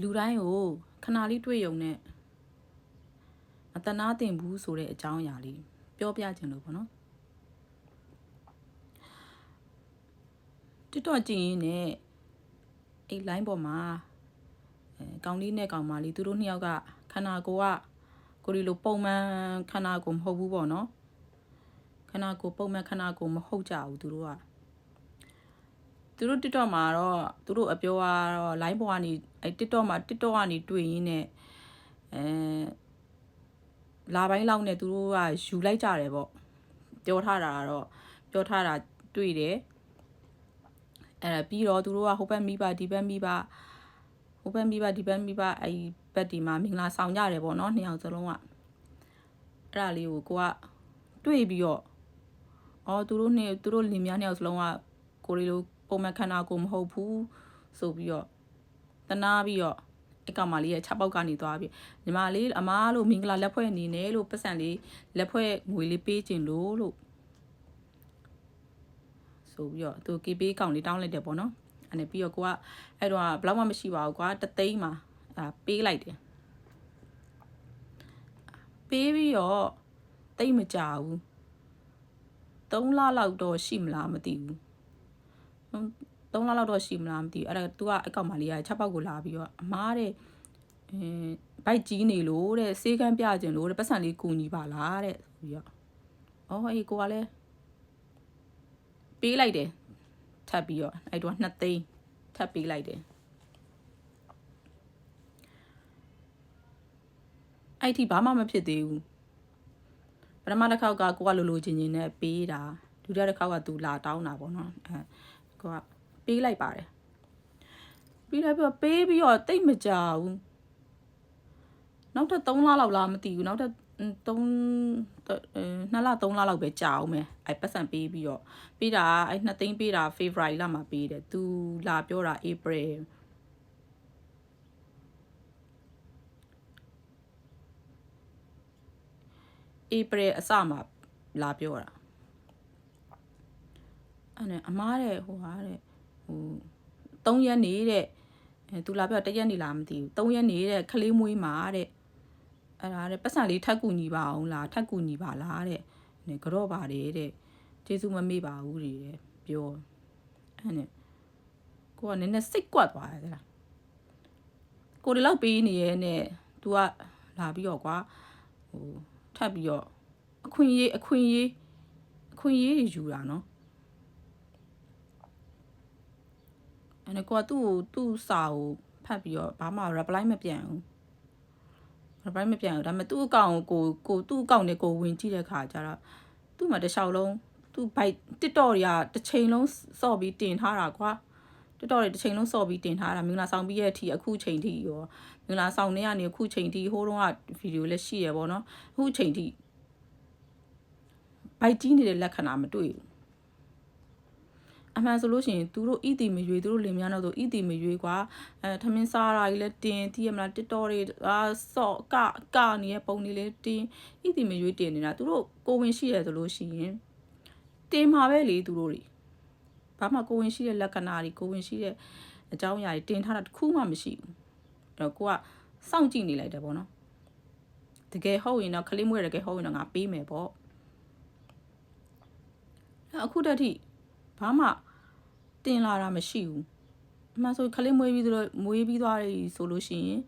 လူတိုင်းကိုခဏလေးတွေ့ရုံနဲ့မတနာတင်ဘူးဆိုတဲ့အကြောင်းအရာလေးပြောပြချင်လို့ပေါ့နော်တစ်တော့ကြည့်ရင်ねအဲ့ line ပေါ်မှာအဲကောင်လေးနဲ့ကောင်မလေးသူတို့နှစ်ယောက်ကခန္ဓာကိုယ်ကကိုရီလိုပုံမှန်ခန္ဓာကိုယ်မဟုတ်ဘူးပေါ့နော်ခန္ဓာကိုယ်ပုံမှန်ခန္ဓာကိုယ်မဟုတ်ကြဘူးသူတို့က သူတို့ TikTok မှာတော့သူတို့အပြောကတော့ line ပေါ်ကနေအဲ TikTok မှာ TikTok ကနေတွေ့ရင်းနဲ့အဲလာပိုင်းလောက်နဲ့သူတို့ကယူလိုက်ကြတယ်ပေါ့ပြောထားတာကတော့ပြောထားတာတွေ့တယ်အဲ့ဒါပြီးတော့သူတို့ကဟိုဘက်မိဘဒီဘက်မိဘဟိုဘက်မိဘဒီဘက်မိဘအဲ့ဘက်ဒီမှာမင်္ဂလာဆောင်ကြတယ်ပေါ့နော်နှစ်ယောက်စလုံးကအဲ့ဒါလေးကိုကိုကတွေ့ပြီးတော့အော်သူတို့နှစ်သူတို့လင်မယားနှစ်ယောက်စလုံးကကိုရီလို ပုံမှန်ခန္ဓာကိုယ်မဟုတ်ဘူးဆိုပြီးတော့တနာပြီးတော့အကောင်မလေးရဲ့ချက်ပေါက်ကနေသွားပြီးညီမလေးအမားလို့မင်္ဂလာလက်ဖွဲ့အနေနဲ့လို့ပတ်စံလေးလက်ဖွဲ့ငွေလေးပေးခြင်းလို့လို့ဆိုပြီးတော့သူ KP ကောင်လေးတောင်းလိုက်တယ်ပေါ့နော်အဲ့နဲ့ပြီးတော့ကိုကအဲ့တော့ဘလောက်မှမရှိပါဘူးကွာတသိန်းမှာအာပေးလိုက်တယ်ပေးပြီးတော့တိတ်မကြဘူး3လလောက်တော့ရှိမလားမသိဘူး 3လလောက်တော့ရှိမလားမသိဘူးအဲ့ဒါ तू ကအကောက်မလေးကချက်ပေါက်ကိုလာပြီးတော့အမားတဲ့အဲဘိုက်ကြီးနေလို့တဲ့စေးကန်းပြခြင်းလို့တဲ့ပတ်စံလေးကူညီပါလားတဲ့ဆိုပြီးတော့အော်အေးကိုကလည်းပေးလိုက်တယ်ထပ်ပြီးတော့အဲ့တော့2သိန်းထပ်ပေးလိုက်တယ်အဲ့ဒီဘာမှမဖြစ်သေးဘူးပထမတစ်ခေါက်ကကိုကလိုလိုချင်းချင်းနဲ့ပေးတာဒုတိယတစ်ခေါက်ကသူလာတောင်းတာပေါ့နော်အဲ ကိုကပေးလိုက်ပါတယ်ပြီးလိုက်ပြီးတော့ပေးပြီးတော့တိတ်မကြဘူးနောက်ထပ်3လလောက်လားမသိဘူးနောက်ထပ်3နှစ်လ3လလောက်ပဲကြာအောင်မယ်အဲပတ်စံပေးပြီးတော့ပေးတာအဲ2သိန်းပေးတာ February လမှာပေးတယ်သူလာပြောတာ April ဧပြီအစမှာလာပြောတာ အဲ့နဲ့အမားတဲ့ဟိုဟာတဲ့ဟို3ရက်နေတဲ့အဲသူလာပြောတရက်နေလားမသိဘူး3ရက်နေတဲ့ခလေးမွေးမှာတဲ့အဲ့ဒါတဲ့ပတ်စံလေးထပ်ကူညီပါအောင်လားထပ်ကူညီပါလားတဲ့နေကြော့ပါတယ်တဲ့ကျေးဇူးမမေ့ပါဘူးတဲ့ပြောအဲ့နဲ့ကိုကနည်းနည်းစိတ်ကွက်သွားတယ်လားကိုဒီလောက်ပေးနေရဲနဲ့ तू ကလာပြီးတော့ကွာဟိုထပ်ပြီးတော့အခွင့်အရေးအခွင့်အရေးအခွင့်အရေးတွေယူတာနော် အဲ့ဒါကသူ့ကိုသူ့စာကိုဖတ်ပြီးတော့ဘာမှ reply မပြန်ဘူး reply မပြန်ဘူးဒါပေမဲ့သူ့အကောင့်ကိုကိုသူ့အကောင့်နဲ့ကိုဝင်ကြည့်တဲ့ခါကျတော့သူ့မှာတစ်လျှောက်လုံးသူ့ byte TikTok တွေကတစ်ချိန်လုံးစော့ပြီးတင်ထားတာကွာ TikTok တွေတစ်ချိန်လုံးစော့ပြီးတင်ထားတာမင်္ဂလာဆောင်ပြီးရဲ့အထိအခုချိန်ထိရောမင်္ဂလာဆောင်နေရနေအခုချိန်ထိဟိုးတော့ကဗီဒီယိုလည်းရှိရပေါ့နော်အခုချိန်ထိဘိုက်ကြီးနေတဲ့လက္ခဏာမတွေ့ဘူး အမှန်ဆိုလို့ရှိရင်သူတို့ဣတိမရွေသူတို့လင်များတော့ဆိုဣတိမရွေကွာအဲထမင်းစားတာကြီးလည်းတင်သိရမလားတစ်တော်တွေအာစော့ကကနေပုံတွေလည်းတင်ဣတိမရွေတင်နေတာသူတို့ကိုဝင်ရှိရဆိုလို့ရှိရင်တင်မှာပဲလေသူတို့တွေဘာမှကိုဝင်ရှိတဲ့လက္ခဏာတွေကိုဝင်ရှိတဲ့အကြောင်းအရာတွေတင်ထားတာတစ်ခုမှမရှိဘူးအဲ့တော့ကိုကစောင့်ကြည့်နေလိုက်တယ်ပေါ့နော်တကယ်ဟုတ်ရင်တော့ခလေးမွေးတကယ်ဟုတ်ရင်တော့ငါပေးမယ်ပေါ့အခုတည်း ဘာမှတင်လာတာမရှိဘူးအမှန်ဆိုခလေးမွေးပြီးတော့မွေးပြီးသွားပြီဆိုလို့ရှိရင်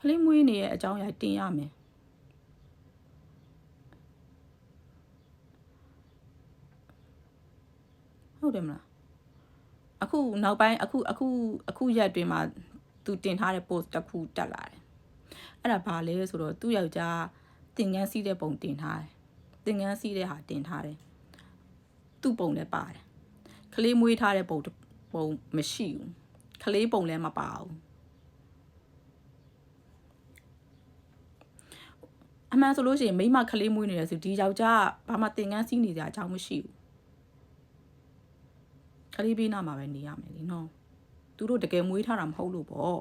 ခလေးမွေးနေရဲ့အကြောင်းအရာတင်ရမယ်ဟုတ်တယ်မလားအခုနောက်ပိုင်းအခုအခုအခုရက်တွင်မှာသူတင်ထားတဲ့ post တစ်ခုတက်လာတယ်အဲ့ဒါဘာလဲဆိုတော့သူ့ယောက်ျားတင်ငန်းစီးတဲ့ပုံတင်ထားတယ်တင်ငန်းစီးတဲ့ဟာတင်ထားတယ် သူ့ပုံလည်းပါတယ်ကလေးမွေးထားတဲ့ပုံပုံမရှိဘူးကလေးပုံလည်းမပါဘူးအမှန်ဆိုလို့ရှိရင်မိမကလေးမွေးနေတယ်ဆိုဒီယောက်ျားဘာမှတင်ကန်းစီးနေကြအကြောင်းမရှိဘူးကလေးဘေးနားမှာပဲနေရမယ်လीနော်သူတို့တကယ်မွေးထားတာမဟုတ်လို့ပေါ့